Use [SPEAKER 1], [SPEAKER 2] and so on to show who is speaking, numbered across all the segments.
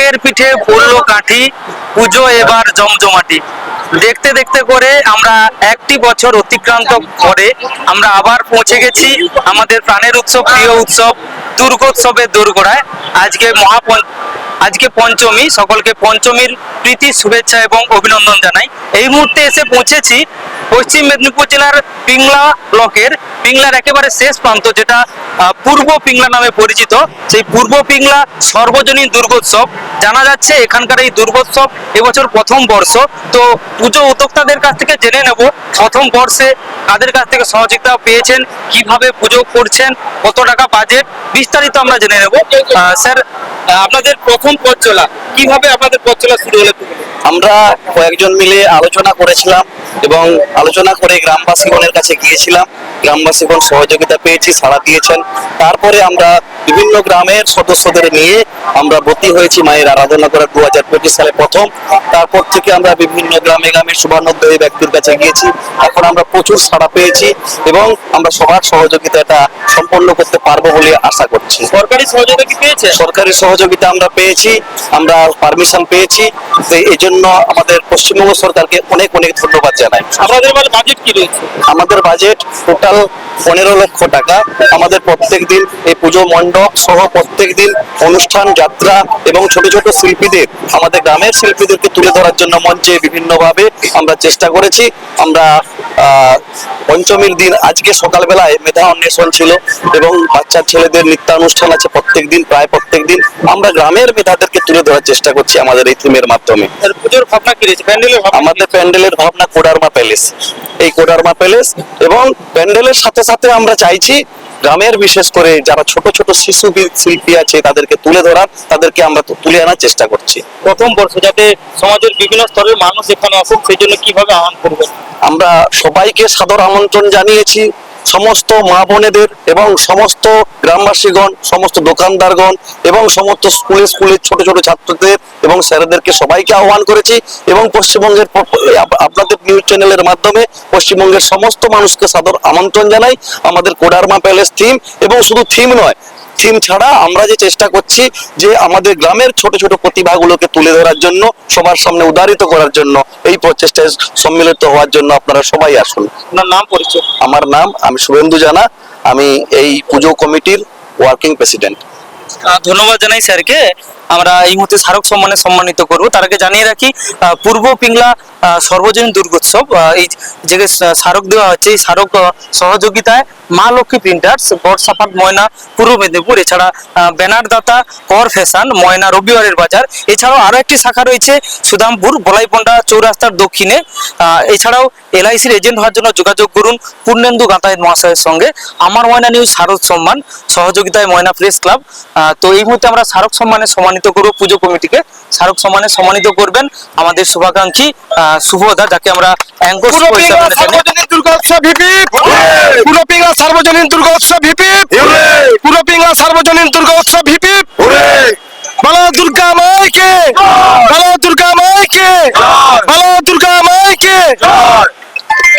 [SPEAKER 1] কাকের পিঠে পড়ল কাঠি, পুজো এবার জমজমাটি। দেখতে দেখতে করে আমরা একটি বছর অতিক্রান্ত করে আমরা আবার পৌঁছে গেছি আমাদের প্রাণের উৎসব, প্রিয় উৎসব, দুর্গোৎসবের দোরগোড়ায়। আজকে মহাপঞ্চ আজকে পঞ্চমী, সকলকে পঞ্চমীর প্রীতি, শুভেচ্ছা এবং অভিনন্দন জানাই। এই মুহূর্তে এসে পৌঁছেছি পশ্চিম মেদিনীপুর জেলার পিংলা ব্লকের, পিংলার একেবারে শেষ প্রান্ত যেটা পূর্ব পিংলা নামে পরিচিত। সেই পূর্ব পিংলা সর্বজনীন দুর্গোৎসব। জানা যাচ্ছে এখানকার এই দুর্গোৎসব এবছর প্রথম বর্ষ। তো পুজো উদ্যোক্তাদের কাছ থেকে জেনে নেব প্রথম বর্ষে কাদের কাছ থেকে সহযোগিতা পেয়েছেন, কীভাবে পুজো করছেন, কত টাকা বাজেট বিস্তারিত আমরা জেনে নেব। স্যার আপনাদের প্রথম পথ চলা কীভাবে আপনাদের পথ চলা শুরু হলো?
[SPEAKER 2] আমরা কয়েকজন মিলে আলোচনা করেছিলাম এবং আলোচনা করে গ্রামবাসীগণের কাছে গিয়েছিলাম। গ্রামবাসীগণ সহযোগিতা পেয়েছি, সাড়া দিয়েছেন। তারপরে আমরা বিভিন্ন গ্রামের সদস্যদের নিয়ে আমরা ভর্তি হয়েছি মায়ের আরাধনা করা দু হাজার পঁচিশ সালে প্রথম। তারপর থেকে আমরা বিভিন্ন গ্রামে গ্রামে শুভানুদ্দয়ী ব্যক্তির কাছে গিয়েছি। এখন আমরা প্রচুর সাড়া পেয়েছি এবং আমরা সবার সহযোগিতাটা সম্পন্ন করতে পারব বলে আশা করছি।
[SPEAKER 1] সরকারি সহযোগিতা কি পেয়েছে?
[SPEAKER 2] সরকারি সহযোগিতা আমরা পেয়েছি আমরা পারমিশন পেয়েছি। এই জন্য আমাদের পশ্চিমবঙ্গ সরকারকে অনেক অনেক ধন্যবাদ জানাই।
[SPEAKER 1] মানে বাজেট কি রয়েছে?
[SPEAKER 2] আমাদের বাজেট টোটাল পনেরো লক্ষ টাকা। আমাদের প্রত্যেক দিন এই পুজো মণ্ডপ সহ প্রত্যেক দিন অনুষ্ঠান যাত্রা এবং ছোট ছোট শিল্পীদের আমাদের গ্রামের শিল্পীদেরকে তুলে ধরার জন্য মঞ্চে বিভিন্নভাবে আমরা চেষ্টা করেছি। আমরা পঞ্চমীর দিন আজকে সকালবেলায় মেধা অন্বেষণ ছিল এবং বাচ্চার ছেলেদের নৃত্যানুষ্ঠান আছে প্রত্যেক দিন প্রায় প্রত্যেক দিন আমরা গ্রামের মেধাদেরকে তুলে ধরার চেষ্টা করছি আমাদের এই থিমের মাধ্যমে।
[SPEAKER 1] পুজোর ভাবনা কি রয়েছে? প্যান্ডেলের
[SPEAKER 2] আমাদের প্যান্ডেলের ভাবনা কোডারমা প্যালেস। এই কোডারমা প্যালেস এবং প্যান্ডেলের সাথে সাথে আমরা চাইছি গ্রামের বিশেষ করে যারা ছোট ছোট শিশু শিল্পী আছে তাদেরকে তুলে ধরার তাদেরকে আমরা তুলে আনার চেষ্টা করছি।
[SPEAKER 1] প্রথম বর্ষ যাতে সমাজের বিভিন্ন স্তরের মানুষ এখানে আসেন সেই জন্য কীভাবে আহ্বান করবেন?
[SPEAKER 2] আমরা সবাইকে সাদর আমন্ত্রণ জানিয়েছি সমস্ত মা বোনেদের এবং সমস্ত গ্রামবাসীগণ সমস্ত দোকানদারগণ এবং সমস্ত স্কুলে স্কুলে ছোট ছোট ছাত্রদের এবং স্যারেদেরকে সবাইকে আহ্বান করেছি এবং পশ্চিমবঙ্গের আপনাদের নিউজ চ্যানেলের মাধ্যমে পশ্চিমবঙ্গের সমস্ত মানুষকে সাদর আমন্ত্রণ জানাই আমাদের কোডারমা প্যালেস থিম এবং শুধু থিম নয় থিম ছাড়া আমরা যে চেষ্টা করছি যে আমাদের গ্রামের ছোট ছোট প্রতিভাগুলোকে তুলে ধরার জন্য সবার সামনে উদারিত করার জন্য এই প্রচেষ্টায় সম্মিলিত হওয়ার জন্য আপনারা সবাই আসুন।
[SPEAKER 1] আপনার নাম পরিচয়?
[SPEAKER 2] আমার নাম আমি শুভেন্দু জানা আমি এই পুজো কমিটির ওয়ার্কিং প্রেসিডেন্ট
[SPEAKER 1] ধন্যবাদ জানাই স্যারকে। আমরা এই মুহূর্তে স্মারক সম্মানে সম্মানিত করব। তার আগে জানিয়ে রাখি পূর্ব পিংলা সর্বজনীন দুর্গোৎসব এই যে স্মারক দেওয়া হচ্ছে এই স্মারক সহযোগিতায় মা লক্ষ্মী প্রিন্টার্স বর্ষাপাট ময়না পূর্ব মেদিনীপুর এছাড়া আহ, ব্যানার দাতা কর ফ্যাশন ময়না রবিবারের বাজার। এছাড়াও আরও একটি শাখা রয়েছে সুদামপুর বলাইপন্ডা চৌরাস্তার দক্ষিণে। এছাড়াও এলআইসির এজেন্ট হওয়ার জন্য যোগাযোগ করুন পূর্ণেন্দু গাতায়ত মহাশয়ের সঙ্গে। আমার ময়না নিউজ শারদ সম্মান সহযোগিতায় ময়না প্রেস ক্লাব। তো এই মুহূর্তে আমরা স্মারক সম্মানে সম্মানিত করব পুজো কমিটিকে। স্মারক সম্মানে সম্মানিত করবেন আমাদের শুভাকাঙ্ক্ষী শুভদা যাকে আমরা অ্যাঙ্কর
[SPEAKER 3] সার্বজনীন দুর্গোৎসব পুরো পিংলা সার্বজনীন দুর্গোৎসব হিপি পুরো পিংলা সার্বজনীন দুর্গোৎসব হিপি বলো দুর্গা মাইকে! বলো দুর্গা মাইকে! বলো দুর্গা মাইকে!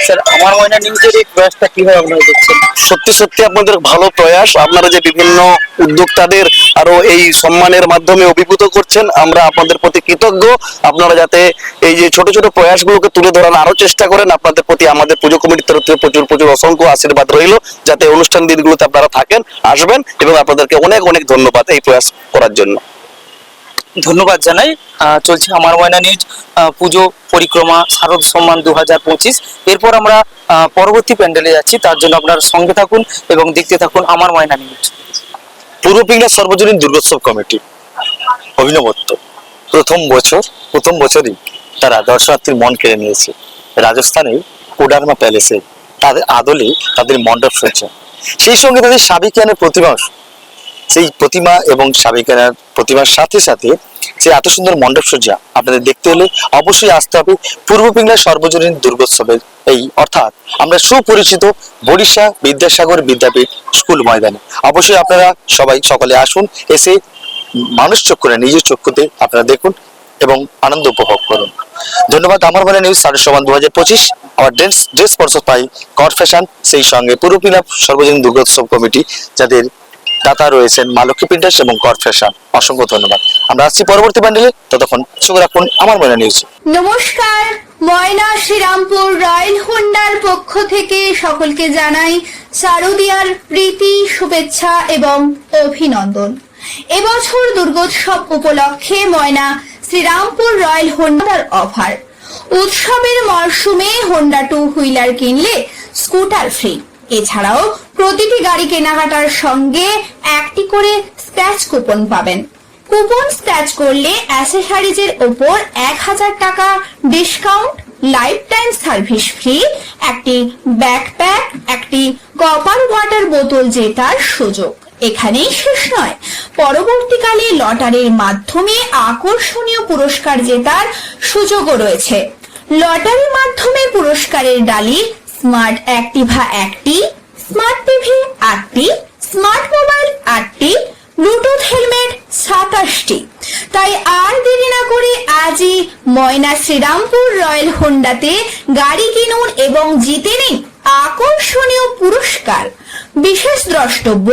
[SPEAKER 1] স্যার, আমার ময়না নিউজের এই প্রয়াসটা কীভাবে আপনারা দেখছেন?
[SPEAKER 2] সত্যি সত্যি আপনাদের ভালো প্রয়াস। আপনারা যে বিভিন্ন উদ্যোক্তাদের আরও এই সম্মানের মাধ্যমে অভিভূত করছেন, আমরা আপনাদের প্রতি কৃতজ্ঞ। আপনারা যাতে এই যে ছোট ছোট প্রয়াসগুলোকে তুলে ধরার আরও চেষ্টা করেন, আপনাদের প্রতি আমাদের পুজো কমিটির তরফ থেকে প্রচুর প্রচুর অসংখ্য আশীর্বাদ রইল, যাতে অনুষ্ঠান দিনগুলোতে আপনারা থাকেন, আসবেন, এবং আপনাদেরকে অনেক অনেক ধন্যবাদ এই প্রয়াস করার জন্য।
[SPEAKER 1] ধন্যবাদ জানাই। চলছে আমার ময়না নিউজ পুজো পরিক্রমা, শারদ সম্মান দু হাজার পঁচিশ। এরপর আমরা পরবর্তী প্যান্ডেলে যাচ্ছি, তার জন্য আপনার সঙ্গে থাকুন এবং দেখতে থাকুন আমার ময়না নিউজ।
[SPEAKER 4] পূর্ব পিংলা সর্বজনীন দুর্গোৎসব কমিটি, অভিনবত্ব। প্রথম বছর, প্রথম বছরই তারা দর্শনার্থীর মন কেড়ে নিয়েছে। রাজস্থানের কোডারমা প্যালেসে তাদের আদলে তাদের মণ্ডপ সজ্জা। সেই সঙ্গে তাদের সাবিকানের প্রতিমা সেই প্রতিমা এবং সাবিকানার প্রতিমার সাথে সাথে যে এত সুন্দর মণ্ডপ সজ্জা আপনাদের দেখতে হলে অবশ্যই আসতে হবে পূর্ব পিংলা সর্বজনীন দুর্গোৎসবের এই, অর্থাৎ আমরা সুপরিচিত বরিশা বিদ্যাসাগর বিদ্যাপীঠ স্কুল ময়দানে। অবশ্যই আপনারা সবাই সকলে আসুন, এসে মানুষ চক্ষুরে নিজের চক্ষুতে আপনারা দেখুন এবং আনন্দ উপভোগ করুন। ধন্যবাদ, আমার মনে নিউজ সাড়ে সমান দু হাজার পঁচিশ। আমার ড্রেস ড্রেস স্পর্শ পাই কর ফ্যাশন, সেই সঙ্গে পূর্ব সর্বজনীন দুর্গোৎসব কমিটি, যাদের দাতা রয়েছেন মা লক্ষ্মী প্রিন্টার্স এবং কর্পোরেশন অসংখ্য ধন্যবাদ। আমরা আসছি পরবর্তী প্যান্ডেলে ততক্ষণ সঙ্গে রাখুন আমার মনে নিউজ।
[SPEAKER 5] নমস্কার, ময়না শ্রীরামপুর রয়্যাল হোন্ডার পক্ষ থেকে সকলকে জানাই শারদিয়ার প্রীতি, শুভেচ্ছা এবং অভিনন্দন। এবছর দুর্গোৎসব উপলক্ষে ময়না শ্রীরামপুর রয়্যাল হোন্ডার অফার। উৎসবের মরশুমে হোন্ডা টু হুইলার কিনলে স্কুটার ফ্রি। এছাড়াও প্রতিটি গাড়ি কেনাকাটার সঙ্গে একটি করে স্ক্র্যাচ কুপন পাবেন। কুপন স্ক্র্যাচ করলে অ্যাসেসারিজের ওপর এক হাজার টাকা discount life time service free একটি ব্যাকপ্যাক একটি কপার ওয়াটার বোতল জেতার সুযোগ। এখানেই শেষ নয়। পরবর্তীকালে লটারির মাধ্যমে আকর্ষণীয় পুরস্কার জেতার সুযোগও রয়েছে। লটারির মাধ্যমে পুরস্কারের ডালি স্মার্ট অ্যাক্টিভা একটি স্মার্ট টিভি আটটি, স্মার্ট মোবাইল আটটি, ব্লুটুথ হেলমেট সাতাশটি। তাই আর দেরি না করে আজই ময়না শ্রীরামপুর রয়্যাল হোন্ডাতে গাড়ি কিনুন এবং জিতে নিন আকর্ষণীয় পুরস্কার। বিশেষ দ্রষ্টব্য,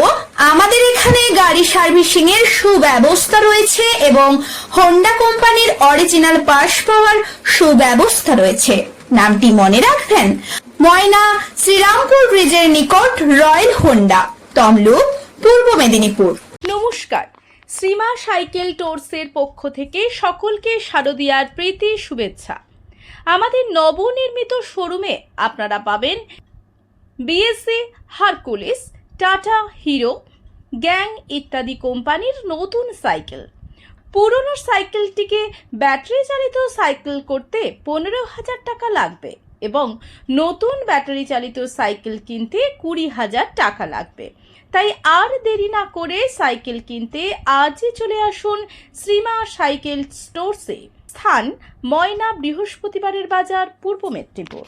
[SPEAKER 5] আমাদের এখানে গাড়ি সার্ভিসিং এর সুব্যবস্থা রয়েছে এবং হোন্ডা কোম্পানির অরিজিনাল পাস পাওয়ার সুব্যবস্থা রয়েছে। নামটি মনে রাখবেন ময়না শ্রীরামপুর ব্রিজের নিকট রয়্যাল হোন্ডা, তমলুক, পূর্ব মেদিনীপুর।
[SPEAKER 6] নমস্কার। শ্রীমা সাইকেল টোর্সের পক্ষ থেকে সকলকে শারদিয়ার প্রীতি, শুভেচ্ছা। আমাদের নবনির্মিত শোরুমে আপনারা পাবেন বিএসসি হারকুলিস, টাটা হিরো, গ্যাং ইত্যাদি কোম্পানির নতুন সাইকেল। পুরনো সাইকেলটিকে ব্যাটারি চালিত সাইকেল করতে পনেরো হাজার টাকা লাগবে। এবং নতুন ব্যাটারি চালিত সাইকেল কিনতে কুড়ি হাজার টাকা লাগবে। তাই আর দেরি না করে সাইকেল কিনতে আজই চলে আসুন শ্রীমা সাইকেল স্টোরসে। স্থান ময়না বৃহস্পতিবারের বাজার পূর্ব মেদিনীপুর।